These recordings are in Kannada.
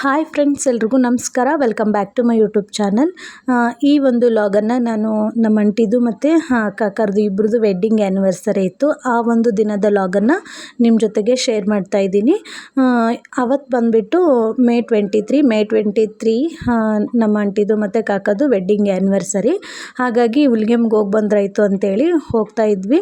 ಹಾಯ್ ಫ್ರೆಂಡ್ಸ್, ಎಲ್ರಿಗೂ ನಮಸ್ಕಾರ. Welcome back to my YouTube channel. ಈ ಒಂದು ಲಾಗನ್ನು ನಾನು ನಮ್ಮ ಅಂಟಿದು ಮತ್ತು ಕಾಕರದು ಇಬ್ಬರದು ವೆಡ್ಡಿಂಗ್ ಆ್ಯನಿವರ್ಸರಿ ಇತ್ತು. ಆ ಒಂದು ದಿನದ ಲಾಗನ್ನು ನಿಮ್ಮ ಜೊತೆಗೆ ಶೇರ್ ಮಾಡ್ತಾ ಇದ್ದೀನಿ. ಅವತ್ತು ಬಂದುಬಿಟ್ಟು May twenty three, May twenty three ನಮ್ಮ ಅಂಟಿದು ಮತ್ತು ಕಾಕದು ವೆಡ್ಡಿಂಗ್ ಆ್ಯನಿವರ್ಸರಿ ಹಾಗಾಗಿ ಹುಲ್ಗೆಮ್ಗೆ ಹೋಗಿ ಬಂದ್ರಾಯಿತು ಅಂತೇಳಿ ಹೋಗ್ತಾ ಇದ್ವಿ.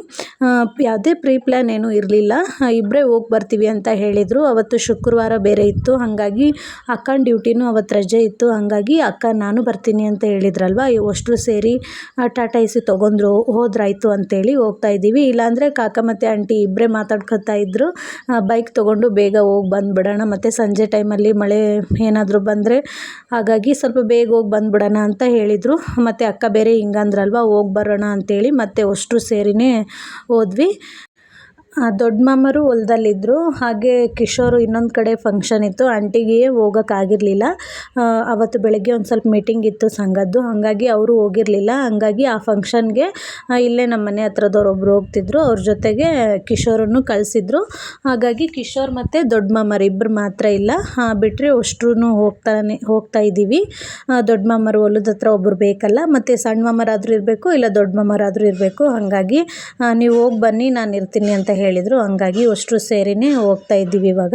ಯಾವುದೇ ಪ್ರೀ ಪ್ಲ್ಯಾನ್ ಏನೂ ಇರಲಿಲ್ಲ. ಇಬ್ಬರೇ ಹೋಗಿ ಬರ್ತೀವಿ ಅಂತ ಹೇಳಿದರು. ಅವತ್ತು ಶುಕ್ರವಾರ ಬೇರೆ ಇತ್ತು. ಹಾಗಾಗಿ ಅಕ್ಕನ ಡ್ಯೂಟಿನೂ ಅವತ್ತು ರಜೆ ಇತ್ತು. ಹಾಗಾಗಿ ಅಕ್ಕ, ನಾನು ಬರ್ತೀನಿ ಅಂತ ಹೇಳಿದ್ರಲ್ವ? ಅಷ್ಟು ಸೇರಿ ಟಾಟಾ ಎ ಸಿ ತೊಗೊಂಡ್ರು, ಹೋದ್ರಾಯ್ತು ಅಂತೇಳಿ ಹೋಗ್ತಾ ಇದ್ದೀವಿ. ಇಲ್ಲಾಂದರೆ ಕಾಕ ಮತ್ತು ಆಂಟಿ ಇಬ್ಬರೇ ಮಾತಾಡ್ಕೊತಾ ಇದ್ದರು ಬೈಕ್ ತೊಗೊಂಡು ಬೇಗ ಹೋಗಿ ಬಂದುಬಿಡೋಣ. ಮತ್ತು ಸಂಜೆ ಟೈಮಲ್ಲಿ ಮಳೆ ಏನಾದರೂ ಬಂದರೆ ಹಾಗಾಗಿ ಸ್ವಲ್ಪ ಬೇಗ ಹೋಗಿ ಬಂದುಬಿಡೋಣ ಅಂತ ಹೇಳಿದರು. ಮತ್ತು ಅಕ್ಕ ಬೇರೆ ಹಿಂಗಂದ್ರಲ್ವ? ಹೋಗಿ ಬರೋಣ ಅಂತೇಳಿ ಮತ್ತೆ ಅಷ್ಟು ಸೇರಿನೇ ಹೋದ್ವಿ. ದೊಡ್ಡ ಮಾಮರು ಹೊಲ್ದಲ್ಲಿದ್ದರು ಹಾಗೆ ಕಿಶೋರು ಇನ್ನೊಂದು ಕಡೆ ಫಂಕ್ಷನ್ ಇತ್ತು. ಆಂಟಿಗೆ ಹೋಗೋಕ್ಕಾಗಿರಲಿಲ್ಲ. ಅವತ್ತು ಬೆಳಗ್ಗೆ ಒಂದು ಸ್ವಲ್ಪ ಮೀಟಿಂಗ್ ಇತ್ತು ಸಂಘದ್ದು. ಹಾಗಾಗಿ ಅವರು ಹೋಗಿರಲಿಲ್ಲ. ಹಾಗಾಗಿ ಆ ಫಂಕ್ಷನ್ಗೆ ಇಲ್ಲೇ ನಮ್ಮ ಮನೆ ಹತ್ರದವ್ರು ಒಬ್ಬರು ಹೋಗ್ತಿದ್ರು. ಅವ್ರ ಜೊತೆಗೆ ಕಿಶೋರನ್ನು ಕಳಿಸಿದ್ರು. ಹಾಗಾಗಿ ಕಿಶೋರ್ ಮತ್ತು ದೊಡ್ಡ ಮಾಮರು ಇಬ್ಬರು ಮಾತ್ರ ಇಲ್ಲ. ಬಿಟ್ಟರೆ ಅಷ್ಟ್ರೂ ಹೋಗ್ತಾನೆ, ಹೋಗ್ತಾ ಇದ್ದೀವಿ. ದೊಡ್ಡ ಮಾಮರು ಹೊಲದ ಹತ್ರ ಒಬ್ಬರು ಬೇಕಲ್ಲ. ಮತ್ತು ಸಣ್ಣ ಮಾಮರಾದರೂ ಇರಬೇಕು, ಇಲ್ಲ ದೊಡ್ಡ ಮಾಮರಾದರೂ ಇರಬೇಕು. ಹಾಗಾಗಿ ನೀವು ಹೋಗಿ ಬನ್ನಿ, ನಾನು ಇರ್ತೀನಿ ಅಂತ ಹೇಳಿದರು, ಹಂಗಾಗಿ ಅಷ್ಟು ಸೇರಿನೇ ಹೋಗ್ತಾ ಇದ್ದೀವಿ ಇವಾಗ.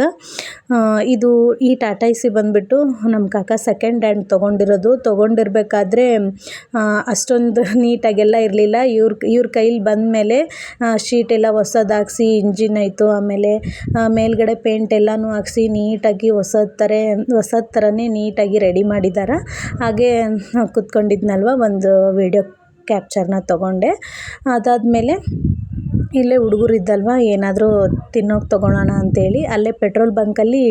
ಇದು ಈ ಟಾಟಾ ಎ ಸಿ ಬಂದುಬಿಟ್ಟು ನಮ್ಮ ಕಾಕ ಸೆಕೆಂಡ್ ಹ್ಯಾಂಡ್ ತೊಗೊಂಡಿರೋದು. ತೊಗೊಂಡಿರ್ಬೇಕಾದ್ರೆ ಅಷ್ಟೊಂದು ನೀಟಾಗೆಲ್ಲ ಇರಲಿಲ್ಲ. ಇವ್ರ ಇವ್ರ ಕೈಲಿ ಬಂದಮೇಲೆ ಶೀಟ್ ಎಲ್ಲ ಹೊಸದು ಹಾಕ್ಸಿ ಇಂಜಿನ್ ಆಯಿತು, ಆಮೇಲೆ ಮೇಲ್ಗಡೆ ಪೇಂಟ್ ಎಲ್ಲನೂ ಹಾಕ್ಸಿ, ನೀಟಾಗಿ ಹೊಸದು ಥರ ಹೊಸದು ಥರನೇ ನೀಟಾಗಿ ರೆಡಿ ಮಾಡಿದ್ದಾರೆ ಹಾಗೆ ಕುತ್ಕೊಂಡಿದ್ನಲ್ವ, ಒಂದು ವಿಡಿಯೋ ಕ್ಯಾಪ್ಚರ್ನ ತೊಗೊಂಡೆ. ಅದಾದಮೇಲೆ ಇಲ್ಲೇ ಹುಡುಗರು ಇದ್ದಲ್ವ, ಏನಾದರೂ ತಿನ್ನೋಕೆ ತೊಗೊಳೋಣ ಅಂತೇಳಿ ಅಲ್ಲೇ ಪೆಟ್ರೋಲ್ ಬಂಕಲ್ಲಿ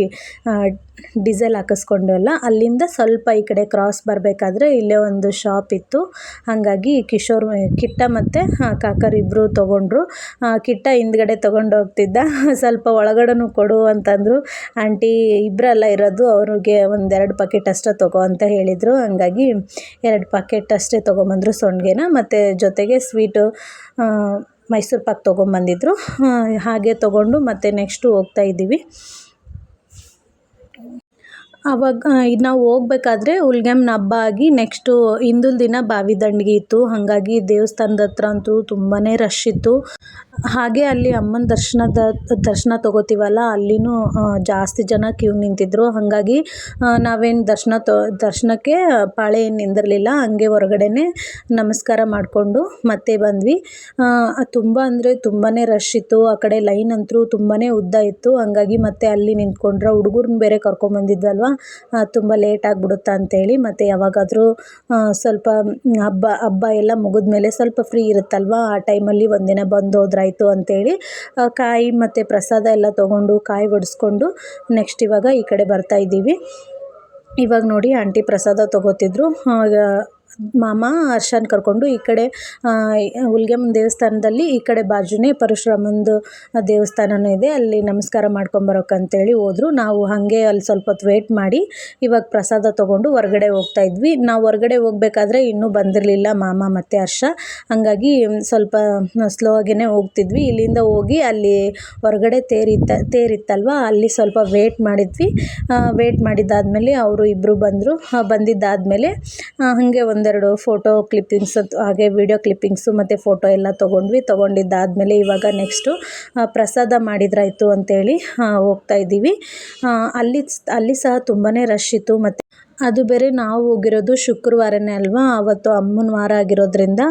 ಡೀಸೆಲ್ ಹಾಕಿಸ್ಕೊಂಡ್ವಲ್ಲ ಅಲ್ಲಿಂದ ಸ್ವಲ್ಪ ಈ ಕಡೆ ಕ್ರಾಸ್ ಬರಬೇಕಾದ್ರೆ ಇಲ್ಲೇ ಒಂದು ಶಾಪ್ ಇತ್ತು. ಹಾಗಾಗಿ ಕಿಶೋರ್, ಕಿಟ್ಟ ಮತ್ತು ಕಾಕರ್ ಇಬ್ಬರು ತೊಗೊಂಡ್ರು. ಕಿಟ್ಟ ಹಿಂದ್ಗಡೆ ತೊಗೊಂಡು ಹೋಗ್ತಿದ್ದ. ಸ್ವಲ್ಪ ಒಳಗಡೆನೂ ಕೊಡು ಅಂತಂದರು. ಆಂಟಿ ಇಬ್ಬರಲ್ಲ ಇರೋದು, ಅವ್ರಿಗೆ ಒಂದೆರಡು ಪಾಕೆಟ್ ಅಷ್ಟೇ ತೊಗೋ ಅಂತ ಹೇಳಿದರು. ಹಂಗಾಗಿ ಎರಡು ಪಾಕೆಟ್ ಅಷ್ಟೇ ತೊಗೊಂಬಂದರು ಸೊಂಡ್ಗೆನ. ಮತ್ತು ಜೊತೆಗೆ ಸ್ವೀಟು ಮೈಸೂರು ಪಾಕ್ ತೊಗೊಂಬಂದಿದ್ರು. ಹಾಗೆ ತೊಗೊಂಡು ಮತ್ತೆ ನೆಕ್ಸ್ಟು ಹೋಗ್ತಾ ಇದ್ದೀವಿ. ಆವಾಗ ನಾವು ಹೋಗ್ಬೇಕಾದ್ರೆ ಹುಲ್ಗೆಮ್ಮನ ಹಬ್ಬ ಆಗಿ ನೆಕ್ಸ್ಟು ಹಿಂದಿನ ದಿನ ಬಾವಿ ದಂಡಿಗೆ ಇತ್ತು. ಹಾಗಾಗಿ ದೇವಸ್ಥಾನದ ಹತ್ರ ಅಂತೂ ತುಂಬಾ ರಶ್ ಇತ್ತು. ಹಾಗೆ ಅಲ್ಲಿ ಅಮ್ಮನ ದರ್ಶನದ, ದರ್ಶನ ತೊಗೋತೀವಲ್ಲ, ಅಲ್ಲಿನೂ ಜಾಸ್ತಿ ಜನ ಕ್ಯೂ ನಿಂತಿದ್ದರು ಹಾಗಾಗಿ ನಾವೇನು ದರ್ಶನ ತೊ, ದರ್ಶನಕ್ಕೆ ಪಾಳೆ ಏನು ನಿಂದಿರಲಿಲ್ಲ. ಹಂಗೆ ಹೊರಗಡೆನೇ ನಮಸ್ಕಾರ ಮಾಡಿಕೊಂಡು ಮತ್ತೆ ಬಂದ್ವಿ. ತುಂಬ ಅಂದರೆ ತುಂಬಾ ರಶ್ ಇತ್ತು. ಆ ಕಡೆ ಲೈನ್ ಅಂತೂ ತುಂಬಾ ಉದ್ದ ಇತ್ತು. ಹಾಗಾಗಿ ಮತ್ತೆ ಅಲ್ಲಿ ನಿಂತ್ಕೊಂಡ್ರೆ ಹುಡುಗರನ್ನ ಬೇರೆ ಕರ್ಕೊಂಬಂದಿದ್ವಲ್ವ? ತುಂಬ ಲೇಟ್ ಆಗಿಬಿಡುತ್ತಾ ಅಂತೇಳಿ ಮತ್ತು ಯಾವಾಗಾದರೂ ಸ್ವಲ್ಪ ಹಬ್ಬ ಹಬ್ಬ ಎಲ್ಲ ಮುಗಿದ್ಮೇಲೆ ಸ್ವಲ್ಪ ಫ್ರೀ ಇರುತ್ತಲ್ವ? ಆ ಟೈಮಲ್ಲಿ ಒಂದಿನ ಬಂದು ಹೋದ್ರಾಯ್ತು ಅಂತೇಳಿ ಕಾಯಿ ಮತ್ತು ಪ್ರಸಾದ ಎಲ್ಲ ತೊಗೊಂಡು, ಕಾಯಿ ಒಡೆಸ್ಕೊಂಡು ನೆಕ್ಸ್ಟ್ ಇವಾಗ ಈ ಕಡೆ ಬರ್ತಾ ಇದ್ದೀವಿ. ಇವಾಗ ನೋಡಿ ಆಂಟಿ ಪ್ರಸಾದ ತೊಗೋತಿದ್ರು. ಮಾಮ ಅರ್ಶನ್ ಕರ್ಕೊಂಡು ಈ ಕಡೆ ಹುಲ್ಗೆಮ್ಮನ ದೇವಸ್ಥಾನದಲ್ಲಿ ಈ ಕಡೆ ಬಾಜುನೇ ಪರಶುರಾಮಂದು ದೇವಸ್ಥಾನವೂ ಇದೆ. ಅಲ್ಲಿ ನಮಸ್ಕಾರ ಮಾಡ್ಕೊಂಬರೋಕ್ಕಂತೇಳಿ ಹೋದರು. ನಾವು ಹಾಗೆ ಅಲ್ಲಿ ಸ್ವಲ್ಪ ಹೊತ್ತು ವೇಟ್ ಮಾಡಿ ಇವಾಗ ಪ್ರಸಾದ ತೊಗೊಂಡು ಹೊರಗಡೆ ಹೋಗ್ತಾ ಇದ್ವಿ. ನಾವು ಹೊರಗಡೆ ಹೋಗ್ಬೇಕಾದ್ರೆ ಇನ್ನೂ ಬಂದಿರಲಿಲ್ಲ ಮಾಮ ಮತ್ತು ಹರ್ಷ. ಹಾಗಾಗಿ ಸ್ವಲ್ಪ ಸ್ಲೋ ಆಗೇ ಹೋಗ್ತಿದ್ವಿ. ಇಲ್ಲಿಂದ ಹೋಗಿ ಅಲ್ಲಿ ಹೊರಗಡೆ ತೇರಿತ್ತ, ತೇರಿತ್ತಲ್ವ? ಅಲ್ಲಿ ಸ್ವಲ್ಪ ವೇಟ್ ಮಾಡಿದ್ವಿ. ವೇಟ್ ಮಾಡಿದ್ದಾದಮೇಲೆ ಅವರು ಇಬ್ಬರು ಬಂದರು. ಬಂದಿದ್ದಾದಮೇಲೆ ಹಾಗೆ ಒಂದೆರಡು ಫೋಟೋ ಕ್ಲಿಪ್ಪಿಂಗ್ಸ್ ಹಾಗೆ ವೀಡಿಯೋ ಕ್ಲಿಪ್ಪಿಂಗ್ಸು ಮತ್ತು ಫೋಟೋ ಎಲ್ಲ ತೊಗೊಂಡ್ವಿ. ತೊಗೊಂಡಿದ್ದಾದಮೇಲೆ ಇವಾಗ ನೆಕ್ಸ್ಟು ಪ್ರಸಾದ ಮಾಡಿದ್ರಾಯಿತು ಅಂತೇಳಿ ಹೋಗ್ತಾ ಇದ್ದೀವಿ. ಅಲ್ಲಿ ಅಲ್ಲಿ ಸಹ ತುಂಬಾ ರಶ್ ಇತ್ತು. ಮತ್ತು ಅದು ಬೇರೆ ನಾವು ಹೋಗಿರೋದು ಶುಕ್ರವಾರನೇ ಅಲ್ವಾ? ಅವತ್ತು ಅಮ್ಮನ ವಾರ ಆಗಿರೋದ್ರಿಂದ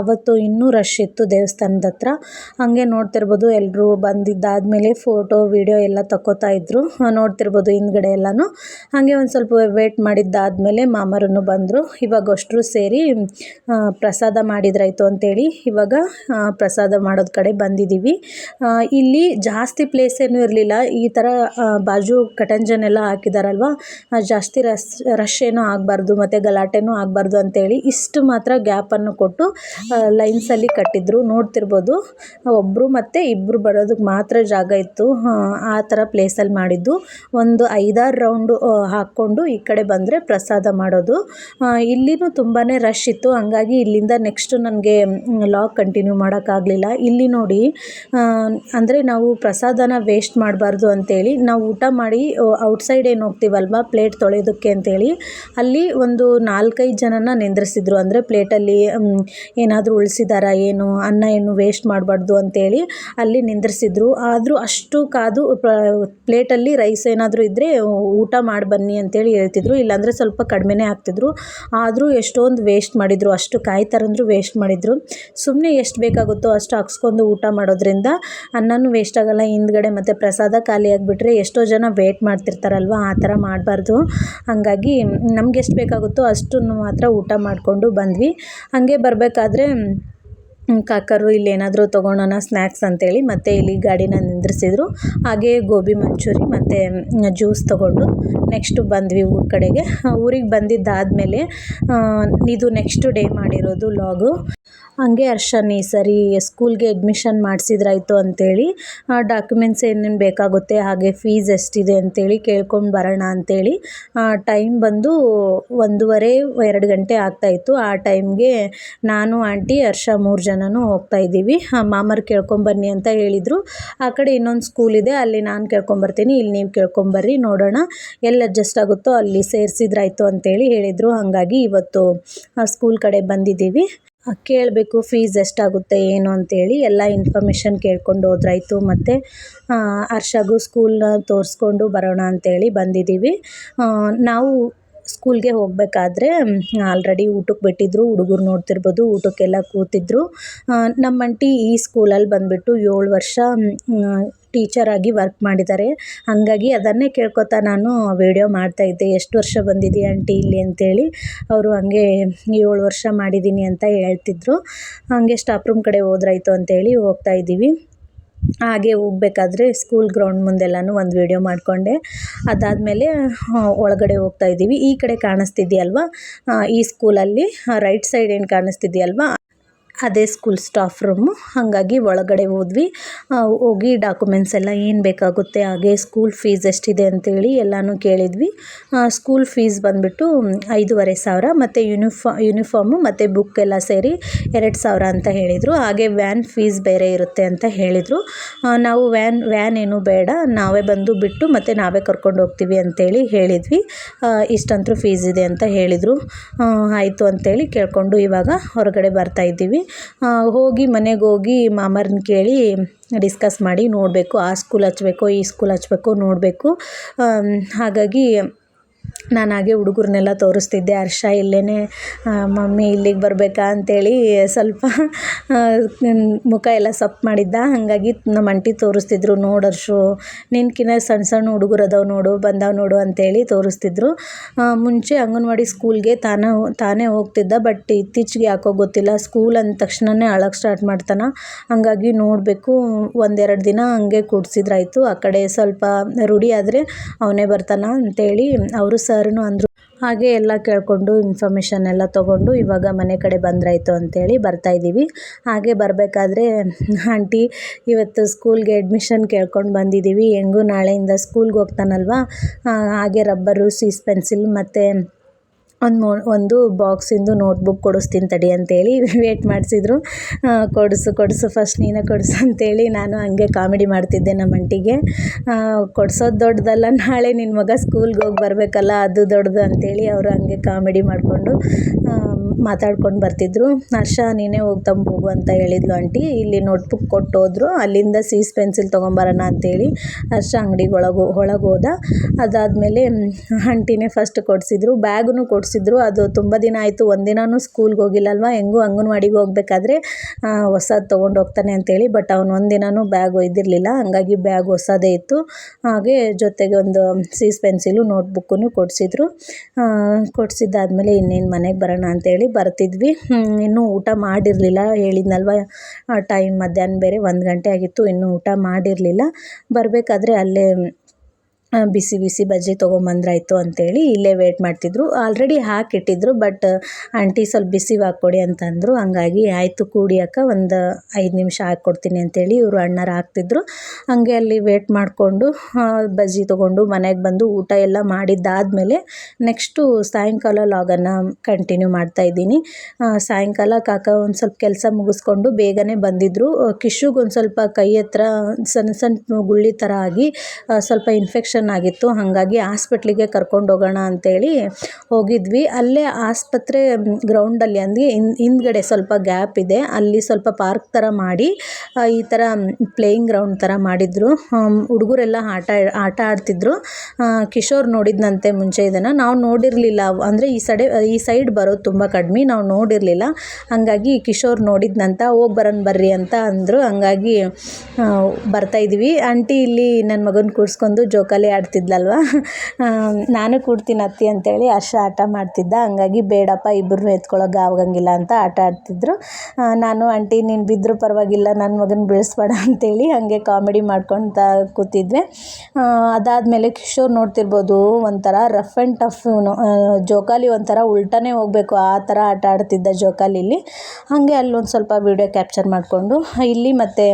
ಅವತ್ತು ಇನ್ನೂ ರಶ್ ಇತ್ತು ದೇವಸ್ಥಾನದ ಹತ್ರ. ಹಾಗೆ ನೋಡ್ತಿರ್ಬೋದು ಎಲ್ಲರೂ ಬಂದಿದ್ದಾದಮೇಲೆ ಫೋಟೋ ವಿಡಿಯೋ ಎಲ್ಲ ತಗೋತಾ ಇದ್ದರು ನೋಡ್ತಿರ್ಬೋದು ಹಿಂದ್ಗಡೆ ಎಲ್ಲನೂ. ಹಾಗೆ ಒಂದು ಸ್ವಲ್ಪ ವೇಟ್ ಮಾಡಿದ್ದಾದಮೇಲೆ ಮಾಮರನ್ನು ಬಂದರು. ಇವಾಗ ಅಷ್ಟರು ಸೇರಿ ಪ್ರಸಾದ ಮಾಡಿದ್ರಾಯ್ತು ಅಂತೇಳಿ ಇವಾಗ ಪ್ರಸಾದ ಮಾಡೋದ ಕಡೆ ಬಂದಿದ್ದೀವಿ ಇಲ್ಲಿ ಜಾಸ್ತಿ ಪ್ಲೇಸ್ ಏನೂ ಇರಲಿಲ್ಲ. ಈ ಥರ ಬಾಜು ಕಟಂಜನೆಲ್ಲ ಹಾಕಿದಾರಲ್ವ? ಜಾಸ್ತಿ ರಶ್ ರಶ್ ಏನೂ ಆಗಬಾರ್ದು ಮತ್ತು ಗಲಾಟೆನೂ ಆಗಬಾರ್ದು ಅಂತೇಳಿ ಇಷ್ಟು ಮಾತ್ರ ಗ್ಯಾಪನ್ನು ಕೊಟ್ಟು ಲೈನ್ಸಲ್ಲಿ ಕಟ್ಟಿದ್ರು. ನೋಡ್ತಿರ್ಬೋದು ಒಬ್ಬರು ಮತ್ತು ಇಬ್ಬರು ಬರೋದಕ್ಕೆ ಮಾತ್ರ ಜಾಗ ಇತ್ತು. ಆ ಥರ ಪ್ಲೇಸಲ್ಲಿ ಮಾಡಿದ್ದು. ಒಂದು ಐದಾರು ರೌಂಡು ಹಾಕ್ಕೊಂಡು ಈ ಕಡೆ ಬಂದರೆ ಪ್ರಸಾದ ಮಾಡೋದು. ಇಲ್ಲಿನೂ ತುಂಬಾ ರಶ್ ಇತ್ತು. ಹಂಗಾಗಿ ಇಲ್ಲಿಂದ ನೆಕ್ಸ್ಟು ನನಗೆ ಲಾಗ್ ಕಂಟಿನ್ಯೂ ಮಾಡೋಕ್ಕಾಗಲಿಲ್ಲ. ಇಲ್ಲಿ ನೋಡಿ ಅಂದರೆ ನಾವು ಪ್ರಸಾದನ ವೇಸ್ಟ್ ಮಾಡಬಾರ್ದು ಅಂತೇಳಿ ನಾವು ಊಟ ಮಾಡಿ ಔಟ್ಸೈಡ್ ಏನು ಹೋಗ್ತೀವಲ್ವ? ಪ್ಲೇಟ್ ತೊಳೆಯೋದಕ್ಕೆ ಅಂತೇಳಿ ಅಲ್ಲಿ ಒಂದು ನಾಲ್ಕೈದು ಜನನ ನಿಂದ್ರಿಸಿದ್ರು. ಅಂದರೆ ಪ್ಲೇಟಲ್ಲಿ ಏನಾದರೂ ಉಳಿಸಿದಾರಾ ಏನು, ಅನ್ನ ಏನು ವೇಸ್ಟ್ ಮಾಡಬಾರ್ದು ಅಂತೇಳಿ ಅಲ್ಲಿ ನಿಂದ್ರಿಸಿದ್ರು. ಆದರೂ ಅಷ್ಟು ಕಾದು ಪ್ಲೇಟಲ್ಲಿ ರೈಸ್ ಏನಾದರೂ ಇದ್ದರೆ ಊಟ ಮಾಡಿ ಬನ್ನಿ ಅಂತೇಳಿ ಹೇಳ್ತಿದ್ರು. ಇಲ್ಲಾಂದರೆ ಸ್ವಲ್ಪ ಕಡಿಮೆನೇ ಆಗ್ತಿದ್ರು ಆದರೂ ಎಷ್ಟೊಂದು ವೇಸ್ಟ್ ಮಾಡಿದರು. ಅಷ್ಟು ಕಾಯ್ತಾರಂದ್ರು ವೇಸ್ಟ್ ಮಾಡಿದರು. ಸುಮ್ಮನೆ ಎಷ್ಟು ಬೇಕಾಗುತ್ತೋ ಅಷ್ಟು ಹಾಕ್ಸ್ಕೊಂಡು ಊಟ ಮಾಡೋದ್ರಿಂದ ಅನ್ನನೂ ವೇಸ್ಟ್ ಆಗೋಲ್ಲ. ಹಿಂದ್ಗಡೆ ಮತ್ತು ಪ್ರಸಾದ ಖಾಲಿ ಆಗಿಬಿಟ್ರೆ ಎಷ್ಟೋ ಜನ ವೇಟ್ ಮಾಡ್ತಿರ್ತಾರಲ್ವ? ಆ ಥರ ಮಾಡಬಾರ್ದು. ಹಾಗಾಗಿ ನಮ್ಗೆ ಎಷ್ಟು ಬೇಕಾಗುತ್ತೋ ಅಷ್ಟನ್ನು ಮಾತ್ರ ಊಟ ಮಾಡಿಕೊಂಡು ಬಂದ್ವಿ. ಹಾಗೆ ಬರಬೇಕಾದ್ರೆ ಕಾಕರು ಇಲ್ಲಿ ಏನಾದರೂ ತೊಗೊಳೋಣ ಸ್ನ್ಯಾಕ್ಸ್ ಅಂತೇಳಿ ಮತ್ತೆ ಇಲ್ಲಿ ಗಾಡಿನ ನಿಂದ್ರಿಸಿದ್ರು. ಹಾಗೇ ಗೋಬಿ ಮಂಚೂರಿ ಮತ್ತು ಜ್ಯೂಸ್ ತೊಗೊಂಡು ನೆಕ್ಸ್ಟು ಬಂದ್ವಿ ಊರ ಕಡೆಗೆ. ಊರಿಗೆ ಬಂದಿದ್ದಾದಮೇಲೆ ಇದು ನೆಕ್ಸ್ಟ್ ಡೇ ಮಾಡಿರೋದು ಲಾಗು ಹಂಗೆ ಹರ್ಷನ್ ಈ ಸರಿ, ಸ್ಕೂಲ್ಗೆ ಅಡ್ಮಿಷನ್ ಮಾಡಿಸಿದ್ರಾಯ್ತು ಅಂತೇಳಿ ಡಾಕ್ಯುಮೆಂಟ್ಸ್ ಏನೇನು ಬೇಕಾಗುತ್ತೆ, ಹಾಗೆ ಫೀಸ್ ಎಷ್ಟಿದೆ ಅಂತೇಳಿ ಕೇಳ್ಕೊಂಡು ಬರೋಣ ಅಂತೇಳಿ ಟೈಮ್ ಬಂದು ಒಂದೂವರೆ, ಎರಡು ಗಂಟೆ ಆಗ್ತಾಯಿತ್ತು ಆ ಟೈಮ್ಗೆ ನಾನು, ಆಂಟಿ, ಹರ್ಷ ಮೂರು ಜನನೂ ಹೋಗ್ತಾ ಇದ್ದೀವಿ. ಮಾಮರು ಕೇಳ್ಕೊಂಬನ್ನಿ ಅಂತ ಹೇಳಿದರು. ಆ ಕಡೆ ಇನ್ನೊಂದು ಸ್ಕೂಲ್ ಇದೆ, ಅಲ್ಲಿ ನಾನು ಕೇಳ್ಕೊಂಬರ್ತೀನಿ ಇಲ್ಲಿ ನೀವು ಕೇಳ್ಕೊಂಬರ್ರಿ ನೋಡೋಣ ಎಲ್ಲಿ ಅಡ್ಜಸ್ಟ್ ಆಗುತ್ತೋ ಅಲ್ಲಿ ಸೇರಿಸಿದ್ರಾಯ್ತು ಅಂತೇಳಿ ಹೇಳಿದರು. ಹಾಗಾಗಿ ಇವತ್ತು ಸ್ಕೂಲ್ ಕಡೆ ಬಂದಿದ್ದೀವಿ. ಕೇಳಬೇಕು ಫೀಸ್ ಎಷ್ಟಾಗುತ್ತೆ, ಏನು ಅಂತೇಳಿ ಎಲ್ಲ ಇನ್ಫಾರ್ಮೇಷನ್ ಕೇಳ್ಕೊಂಡು ಹೋದ್ರಾಯ್ತು. ಮತ್ತು ಹರ್ಷಗೂ ಸ್ಕೂಲ್ನ ತೋರಿಸ್ಕೊಂಡು ಬರೋಣ ಅಂತೇಳಿ ಬಂದಿದ್ದೀವಿ ನಾವು ಸ್ಕೂಲ್ಗೆ ಹೋಗಬೇಕಾದ್ರೆ ಆಲ್ರೆಡಿ ಊಟಕ್ಕೆ ಬಿಟ್ಟಿದ್ರು, ಹುಡುಗರು ನೋಡ್ತಿರ್ಬೋದು, ಊಟಕ್ಕೆಲ್ಲ ಕೂತಿದ್ರು. ನಮ್ಮ ಅಂಟಿ ಈ ಸ್ಕೂಲಲ್ಲಿ ಬಂದುಬಿಟ್ಟು ಏಳು ವರ್ಷ ಟೀಚರಾಗಿ ವರ್ಕ್ ಮಾಡಿದ್ದಾರೆ. ಹಾಗಾಗಿ ಅದನ್ನೇ ಕೇಳ್ಕೊತಾ ನಾನು ವೀಡಿಯೋ ಮಾಡ್ತಾಯಿದ್ದೆ ಎಷ್ಟು ವರ್ಷ ಬಂದಿದ್ದೀಯ ಆಂಟಿ ಇಲ್ಲಿ ಅಂತೇಳಿ. ಅವರು ಹಾಗೆ ಏಳು ವರ್ಷ ಮಾಡಿದ್ದೀನಿ ಅಂತ ಹೇಳ್ತಿದ್ರು. ಹಾಗೆ ಸ್ಟಾಫ್ ರೂಮ್ ಕಡೆ ಹೋದ್ರಾಯ್ತು ಅಂತೇಳಿ ಹೋಗ್ತಾ ಇದ್ದೀವಿ. ಹಾಗೆ ಹೋಗ್ಬೇಕಾದ್ರೆ ಸ್ಕೂಲ್ ಗ್ರೌಂಡ್ ಮುಂದೆಲ್ಲನೂ ಒಂದು ವೀಡಿಯೋ ಮಾಡಿಕೊಂಡೆ. ಅದಾದಮೇಲೆ ಒಳಗಡೆ ಹೋಗ್ತಾ ಇದ್ದೀವಿ. ಈ ಕಡೆ ಕಾಣಿಸ್ತಿದೆಯಲ್ವಾ? ಈ ಸ್ಕೂಲಲ್ಲಿ ರೈಟ್ ಸೈಡ್ ಏನು ಕಾಣಿಸ್ತಿದೆಯಲ್ವಾ? ಅದೇ ಸ್ಕೂಲ್ ಸ್ಟಾಫ್ ರೂಮು ಹಾಗಾಗಿ ಒಳಗಡೆ ಹೋದ್ವಿ. ಹೋಗಿ ಡಾಕ್ಯುಮೆಂಟ್ಸ್ ಎಲ್ಲ ಏನು ಬೇಕಾಗುತ್ತೆ, ಹಾಗೆ ಸ್ಕೂಲ್ ಫೀಸ್ ಎಷ್ಟಿದೆ ಅಂತೇಳಿ ಎಲ್ಲನೂ ಕೇಳಿದ್ವಿ. ಸ್ಕೂಲ್ ಫೀಸ್ ಬಂದುಬಿಟ್ಟು ಐದೂವರೆ ಸಾವಿರ, ಮತ್ತು ಯೂನಿಫಾ ಯೂನಿಫಾರ್ಮು ಮತ್ತು ಬುಕ್ ಎಲ್ಲ ಸೇರಿ ಎರಡು ಸಾವಿರ ಅಂತ ಹೇಳಿದರು. ಹಾಗೆ ವ್ಯಾನ್ ಫೀಸ್ ಬೇರೆ ಇರುತ್ತೆ ಅಂತ ಹೇಳಿದರು. ನಾವು ವ್ಯಾನ್ ವ್ಯಾನ್ ಏನೂ ಬೇಡ, ನಾವೇ ಬಂದು ಬಿಟ್ಟು ಮತ್ತು ನಾವೇ ಕರ್ಕೊಂಡು ಹೋಗ್ತೀವಿ ಅಂತೇಳಿ ಹೇಳಿದ್ವಿ. ಇಷ್ಟಂತೂ ಫೀಸ್ ಇದೆ ಅಂತ ಹೇಳಿದರು. ಆಯಿತು ಅಂತೇಳಿ ಕೇಳಿಕೊಂಡು ಇವಾಗ ಹೊರಗಡೆ ಬರ್ತಾಯಿದ್ದೀವಿ ಹೋಗಿ ಮನೆಗೆ ಹೋಗಿ ಮಾಮರನ್ನ ಕೇಳಿ ಡಿಸ್ಕಸ್ ಮಾಡಿ ನೋಡಬೇಕು, ಆ ಸ್ಕೂಲ್ ಹಚ್ಬೇಕೋ, ಈ ಸ್ಕೂಲ್ ಹಚ್ಬೇಕೋ ನೋಡಬೇಕು. ಹಾಗಾಗಿ ನಾನು ಹಾಗೆ ಹುಡುಗರನ್ನೆಲ್ಲ ತೋರಿಸ್ತಿದ್ದೆ, ಹರ್ಷ ಇಲ್ಲೇ ಮಮ್ಮಿ ಇಲ್ಲಿಗೆ ಬರಬೇಕಾ? ಅಂತೇಳಿ ಸ್ವಲ್ಪ ಮುಖ ಎಲ್ಲ ಸಪ್ ಮಾಡಿದ್ದ. ಹಾಗಾಗಿ ನಮ್ಮ ಅಂಟಿ ತೋರಿಸ್ತಿದ್ರು, ನೋಡು ಹರ್ಷು ನಿನ್ಕಿನ್ನ ಸಣ್ಣ ಸಣ್ಣ ಹುಡುಗರು ಅದಾವೆ ನೋಡು, ಬಂದಾವೆ ನೋಡು ಅಂತೇಳಿ ತೋರಿಸ್ತಿದ್ರು. ಮುಂಚೆ ಅಂಗನವಾಡಿ ಸ್ಕೂಲ್ಗೆ ತಾನೇ ತಾನೇ ಹೋಗ್ತಿದ್ದ, ಬಟ್ ಇತ್ತೀಚೆಗೆ ಯಾಕೋ ಗೊತ್ತಿಲ್ಲ. ಸ್ಕೂಲ್ ಅಂದ ತಕ್ಷಣವೇ ಅಳಕ್ಕೆ ಸ್ಟಾರ್ಟ್ ಮಾಡ್ತಾನೆ. ಹಾಗಾಗಿ ನೋಡಬೇಕು, ಒಂದೆರಡು ದಿನ ಹಂಗೆ ಕೂಡ್ಸಿದ್ರಾಯ್ತು. ಆ ಕಡೆ ಸ್ವಲ್ಪ ರೂಢಿ ಆದರೆ ಅವನೇ ಬರ್ತಾನೆ ಅಂತೇಳಿ ಅವರು ಸರ್ನು ಅಂದರು. ಹಾಗೆ ಎಲ್ಲ ಕೇಳಿಕೊಂಡು ಇನ್ಫಾರ್ಮೇಷನ್ ಎಲ್ಲ ತೊಗೊಂಡು ಇವಾಗ ಮನೆ ಕಡೆ ಬಂದ್ರಾಯಿತು ಅಂತೇಳಿ ಬರ್ತಾಯಿದ್ದೀವಿ ಹಾಗೆ ಬರಬೇಕಾದ್ರೆ ಆಂಟಿ, ಇವತ್ತು ಸ್ಕೂಲ್ಗೆ ಅಡ್ಮಿಷನ್ ಕೇಳ್ಕೊಂಡು ಬಂದಿದ್ದೀವಿ. ಹೆಂಗೂ ನಾಳೆಯಿಂದ ಸ್ಕೂಲ್ಗೆ ಹೋಗ್ತಾನಲ್ವ? ಹಾಗೆ ರಬ್ಬರು ಸೀಸ್ ಪೆನ್ಸಿಲ್ ಮತ್ತು ಒಂದು ಮೋ, ಒಂದು ಬಾಕ್ಸಿಂದು ನೋಟ್ಬುಕ್ ಕೊಡಿಸ್ತೀನಿ ತಡಿ ಅಂತೇಳಿ ವೇಟ್ ಮಾಡಿಸಿದ್ರು. ಕೊಡಿಸು ಕೊಡಿಸು ಫಸ್ಟ್ ನೀನೇ ಕೊಡಿಸು ಅಂತೇಳಿ ನಾನು ಹಂಗೆ ಕಾಮಿಡಿ ಮಾಡ್ತಿದ್ದೆ ನಮ್ಮ ಅಂಟಿಗೆ ಕೊಡ್ಸೋದು ದೊಡ್ಡದಲ್ಲ, ನಾಳೆ ನಿನ್ನ ಮಗ ಸ್ಕೂಲ್ಗೆ ಹೋಗಿ ಬರಬೇಕಲ್ಲ, ಅದು ದೊಡ್ಡದು ಅಂತೇಳಿ ಅವರು ಹಂಗೆ ಕಾಮಿಡಿ ಮಾಡಿಕೊಂಡು ಮಾತಾಡ್ಕೊಂಡು ಬರ್ತಿದ್ರು. ಹರ್ಷ, ನೀನೇ ಹೋಗಿ ಹೋಗು ಅಂತ ಹೇಳಿದ್ಲು ಆಂಟಿ. ಇಲ್ಲಿ ನೋಟ್ಬುಕ್ ಕೊಟ್ಟು ಹೋದ್ರು ಅಲ್ಲಿಂದ ಸೀಸ್ ಪೆನ್ಸಿಲ್ ತೊಗೊಂಬರೋಣ ಅಂತೇಳಿ ಹರ್ಷ ಅಂಗಡಿಗೆ ಒಳಗೆ ಒಳಗೆ ಹೋದ. ಅದಾದಮೇಲೆ ಆಂಟಿನೇ ಫಸ್ಟ್ ಕೊಡಿಸಿದ್ರು. ಬ್ಯಾಗ್ನು ಕೊಡಿಸಿದ್ರು. ಅದು ತುಂಬ ದಿನ ಆಯಿತು. ಒಂದಿನೂ ಸ್ಕೂಲ್ಗೆ ಹೋಗಿಲ್ಲಲ್ವ? ಹೆಂಗೂ ಅಂಗನವಾಡಿಗೆ ಹೋಗ್ಬೇಕಾದ್ರೆ ಹೊಸದು ತೊಗೊಂಡು ಹೋಗ್ತಾನೆ ಅಂತೇಳಿ. ಬಟ್ ಅವ್ನು ಒಂದಿನೂ ಬ್ಯಾಗ್ ಒಯ್ದಿರಲಿಲ್ಲ. ಹಂಗಾಗಿ ಬ್ಯಾಗ್ ಹೊಸದೇ ಇತ್ತು. ಹಾಗೆ ಜೊತೆಗೆ ಒಂದು ಸೀಸ್ ಪೆನ್ಸಿಲು ನೋಟ್ಬುಕ್ಕೂ ಕೊಡಿಸಿದ್ರು. ಕೊಡಿಸಿದ್ದಾದ್ಮೇಲೆ ಇನ್ನೇನು ಮನೆಗೆ ಬರೋಣ ಅಂತೇಳಿ ಬರ್ತಿದ್ವಿ. ಇನ್ನೂ ಊಟ ಮಾಡಿರಲಿಲ್ಲ. ಹೇಳಿದ್ನಲ್ವ ಟೈಮ್ ಮಧ್ಯಾಹ್ನ ಬೇರೆ ಒಂದು ಗಂಟೆ ಆಗಿತ್ತು, ಇನ್ನೂ ಊಟ ಮಾಡಿರಲಿಲ್ಲ. ಬರಬೇಕಾದ್ರೆ ಅಲ್ಲೇ ಬಿಸಿ ಬಿಸಿ ಬಜ್ಜಿ ತೊಗೊಂಬಂದ್ರಾಯ್ತು ಅಂತೇಳಿ ಇಲ್ಲೇ ವೇಟ್ ಮಾಡ್ತಿದ್ರು. ಆಲ್ರೆಡಿ ಹಾಕಿಟ್ಟಿದ್ರು ಬಟ್ ಆಂಟಿ ಸ್ವಲ್ಪ ಬಿಸಿ ಹಾಕ್ಕೊಡಿ ಅಂತಂದರು. ಹಂಗಾಗಿ ಆಯಿತು ಕೂಡಿ ಅಕ್ಕ, ಒಂದು ಐದು ನಿಮಿಷ ಹಾಕ್ಕೊಡ್ತೀನಿ ಅಂತೇಳಿ ಇವರು ಅಣ್ಣರು ಹಾಕ್ತಿದ್ರು. ಹಂಗೆ ಅಲ್ಲಿ ವೇಟ್ ಮಾಡಿಕೊಂಡು ಬಜ್ಜಿ ತೊಗೊಂಡು ಮನೆಗೆ ಬಂದು ಊಟ ಎಲ್ಲ ಮಾಡಿದ್ದಾದಮೇಲೆ ನೆಕ್ಸ್ಟು ಸಾಯಂಕಾಲ ಲಾಗನ್ನು ಕಂಟಿನ್ಯೂ ಮಾಡ್ತಾಯಿದ್ದೀನಿ ಸಾಯಂಕಾಲ ಕಾಕ ಒಂದು ಸ್ವಲ್ಪ ಕೆಲಸ ಮುಗಿಸ್ಕೊಂಡು ಬೇಗನೆ ಬಂದಿದ್ದರು ಕಿಶುಗೆ ಒಂದು ಸ್ವಲ್ಪ ಕೈ ಹತ್ರ ಸಣ್ಣ ಸಣ್ಣ ಗುಳ್ಳಿ ಥರ ಆಗಿ ಸ್ವಲ್ಪ ಇನ್ಫೆಕ್ಷನ್ ಆಗಿತ್ತು, ಹಾಗಾಗಿ ಹಾಸ್ಪಿಟ್ಲಿಗೆ ಕರ್ಕೊಂಡು ಹೋಗೋಣ ಅಂತೇಳಿ ಹೋಗಿದ್ವಿ. ಅಲ್ಲೇ ಆಸ್ಪತ್ರೆ ಗ್ರೌಂಡಲ್ಲಿ ಅಂದರೆ ಹಿಂದ್ಗಡೆ ಸ್ವಲ್ಪ ಗ್ಯಾಪ್ ಇದೆ. ಅಲ್ಲಿ ಸ್ವಲ್ಪ ಪಾರ್ಕ್ ಥರ ಮಾಡಿ ಈ ಥರ ಪ್ಲೇಯಿಂಗ್ ಗ್ರೌಂಡ್ ಥರ ಮಾಡಿದ್ರು. ಹುಡುಗರೆಲ್ಲ ಆಟ ಆಟ ಆಡ್ತಿದ್ರು. ಕಿಶೋರ್ ನೋಡಿದ್ನಂತೆ ಮುಂಚೆ ಇದನ್ನು. ನಾವು ನೋಡಿರಲಿಲ್ಲ, ಅಂದರೆ ಈ ಸಡೆ, ಈ ಸೈಡ್ ಬರೋದು ತುಂಬ ಕಡಿಮೆ, ನಾವು ನೋಡಿರಲಿಲ್ಲ. ಹಾಗಾಗಿ ಕಿಶೋರ್ ನೋಡಿದ್ನಂತ, ಹೋಗಿ ಬರೋಣ ಬರ್ರಿ ಅಂತ ಅಂದರು. ಹಂಗಾಗಿ ಬರ್ತಾಯಿದ್ವಿ ಆಂಟಿ ಇಲ್ಲಿ ನನ್ನ ಮಗನ ಕೂರಿಸ್ಕೊಂಡು ಜೋಕಾಲಿ ಆಡ್ತಿದ್ಲಲ್ವ? ಆ, ನಾನು ಕೂಡ್ತೀನಿ ಅತ್ತಿ ಅಂತೇಳಿ ಹರ್ಷ ಆಟ ಮಾಡ್ತಿದ್ದ. ಹಂಗಾಗಿ ಬೇಡಪ್ಪ ಇಬ್ಬರನ್ನೂ ಎತ್ಕೊಳ್ಳೋಕೆ ಆಗಂಗಿಲ್ಲ ಅಂತ ಆಟ ಆಡ್ತಿದ್ರು. ನಾನು ಆಂಟಿ ನೀನು ಬಿದ್ದರೂ ಪರವಾಗಿಲ್ಲ ನನ್ನ ಮಗನ ಬೀಳಿಸ್ಬೇಡ ಅಂತೇಳಿ ಹಂಗೆ ಕಾಮಿಡಿ ಮಾಡ್ಕೊತ ಕೂತಿದ್ವಿ. ಅದಾದಮೇಲೆ ಕಿಶೋರ್ ನೋಡ್ತಿರ್ಬೋದು ಒಂಥರ ರಫ್ ಆ್ಯಂಡ್ ಟಫ್ ಜೋಕಾಲಿ ಒಂಥರ ಉಲ್ಟಾನೇ ಹೋಗಬೇಕು ಆ ಥರ ಆಟ ಆಡ್ತಿದ್ದ ಜೋಕಾಲಿಲಿ. ಹಾಗೆ ಅಲ್ಲೊಂದು ಸ್ವಲ್ಪ ವೀಡಿಯೋ ಕ್ಯಾಪ್ಚರ್ ಮಾಡಿಕೊಂಡು ಇಲ್ಲಿ ಮತ್ತು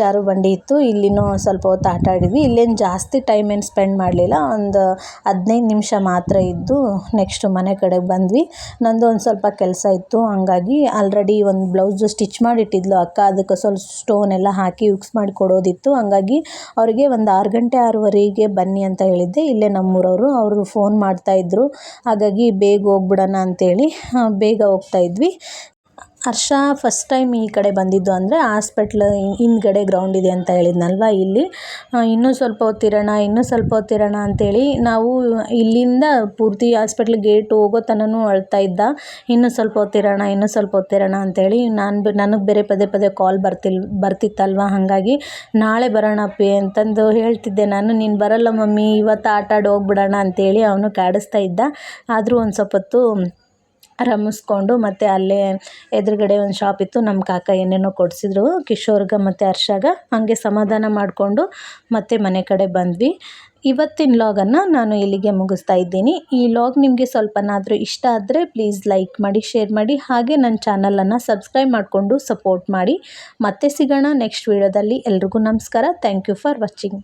ಜಾರು ಬಂಡಿ ಇತ್ತು, ಇಲ್ಲಿನೂ ಸ್ವಲ್ಪ ಹೊತ್ತು ಆಟ ಆಡಿದ್ವಿ. ಇಲ್ಲೇನು ಜಾಸ್ತಿ ಟೈಮ್ ಏನು ಸ್ಪೆಂಡ್ ಮಾಡಲಿಲ್ಲ. ಒಂದು ಹದಿನೈದು ನಿಮಿಷ ಮಾತ್ರ ಇದ್ದು ನೆಕ್ಸ್ಟ್ ಮನೆ ಕಡೆಗೆ ಬಂದ್ವಿ. ನಂದು ಒಂದು ಸ್ವಲ್ಪ ಕೆಲಸ ಇತ್ತು. ಹಂಗಾಗಿ ಆಲ್ರೆಡಿ ಒಂದು ಬ್ಲೌಸು ಸ್ಟಿಚ್ ಮಾಡಿಟ್ಟಿದ್ಲು ಅಕ್ಕ. ಅದಕ್ಕೆ ಸ್ವಲ್ಪ ಸ್ಟೋನ್ ಎಲ್ಲ ಹಾಕಿ ಯುಕ್ಸ್ ಮಾಡಿ ಕೊಡೋದಿತ್ತು. ಹಂಗಾಗಿ ಅವರಿಗೆ ಒಂದು ಆರು ಗಂಟೆ ಆರೂವರೆಗೆ ಬನ್ನಿ ಅಂತ ಹೇಳಿದ್ದೆ. ಇಲ್ಲೇ ನಮ್ಮೂರವರು, ಅವರು ಫೋನ್ ಮಾಡ್ತಾಯಿದ್ರು ಹಾಗಾಗಿ ಬೇಗ ಹೋಗ್ಬಿಡೋಣ ಅಂತೇಳಿ ಬೇಗ ಹೋಗ್ತಾ ಇದ್ವಿ. ಹರ್ಷ ಫಸ್ಟ್ ಟೈಮ್ ಈ ಕಡೆ ಬಂದಿದ್ದು ಅಂದರೆ ಹಾಸ್ಪಿಟ್ಲ್ ಹಿಂದ್ಗಡೆ ಗ್ರೌಂಡ್ ಇದೆ ಅಂತ ಹೇಳಿದ್ನಲ್ವ ಇಲ್ಲಿ. ಇನ್ನೂ ಸ್ವಲ್ಪ ಹೊತ್ತಿರೋಣ ಇನ್ನೂ ಸ್ವಲ್ಪ ಹೊತ್ತಿರೋಣ ಅಂತೇಳಿ ನಾವು ಇಲ್ಲಿಂದ ಪೂರ್ತಿ ಹಾಸ್ಪಿಟ್ಲ್ ಗೇಟ್ ಹೋಗೋ ತನಕನೂ ಅಳ್ತಾ ಇದ್ದ. ಇನ್ನೂ ಸ್ವಲ್ಪ ಹೊತ್ತಿರೋಣ ಇನ್ನೂ ಸ್ವಲ್ಪ ಹೊತ್ತಿರೋಣ ಅಂತೇಳಿ ನಾನು ನನಗೆ ಬೇರೆ ಪದೇ ಪದೇ ಕಾಲ್ ಬರ್ತಿಲ್, ಬರ್ತಿತ್ತಲ್ವ? ಹಾಗಾಗಿ ನಾಳೆ ಬರೋಣ ಪಿ ಅಂತಂದು ಹೇಳ್ತಿದ್ದೆ ನಾನು. ನೀನು ಬರಲ್ಲ ಮಮ್ಮಿ, ಇವತ್ತು ಆಟ ಆಡಿ ಹೋಗ್ಬಿಡೋಣ ಅಂತೇಳಿ ಅವನು ಕಾಡಿಸ್ತಾ ಇದ್ದ. ಆದರೂ ಒಂದು ಸ್ವಲ್ಪ ಹೊತ್ತು ರಮಿಸ್ಕೊಂಡು ಮತ್ತು ಅಲ್ಲೇ ಎದುರುಗಡೆ ಒಂದು ಶಾಪ್ ಇತ್ತು. ನಮ್ಮ ಕಾಕ ಏನೇನೋ ಕೊಡಿಸಿದ್ರು. ಕಿಶೋರ್ಗ ಮತ್ತು ಹರ್ಷಾಗ ಹಾಗೆ ಸಮಾಧಾನ ಮಾಡಿಕೊಂಡು ಮತ್ತೆ ಮನೆ ಕಡೆ ಬಂದ್ವಿ. ಇವತ್ತಿನ ಲಾಗನ್ನು ನಾನು ಇಲ್ಲಿಗೆ ಮುಗಿಸ್ತಾ ಇದ್ದೀನಿ. ಈ ಲಾಗ್ ನಿಮಗೆ ಸ್ವಲ್ಪನಾದರೂ ಇಷ್ಟ ಆದರೆ ಪ್ಲೀಸ್ ಲೈಕ್ ಮಾಡಿ ಶೇರ್ ಮಾಡಿ, ಹಾಗೆ ನನ್ನ ಚಾನಲನ್ನು ಸಬ್ಸ್ಕ್ರೈಬ್ ಮಾಡಿಕೊಂಡು ಸಪೋರ್ಟ್ ಮಾಡಿ. ಮತ್ತೆ ಸಿಗೋಣ ನೆಕ್ಸ್ಟ್ ವೀಡಿಯೋದಲ್ಲಿ ಎಲ್ರಿಗೂ ನಮಸ್ಕಾರ. Thank you for watching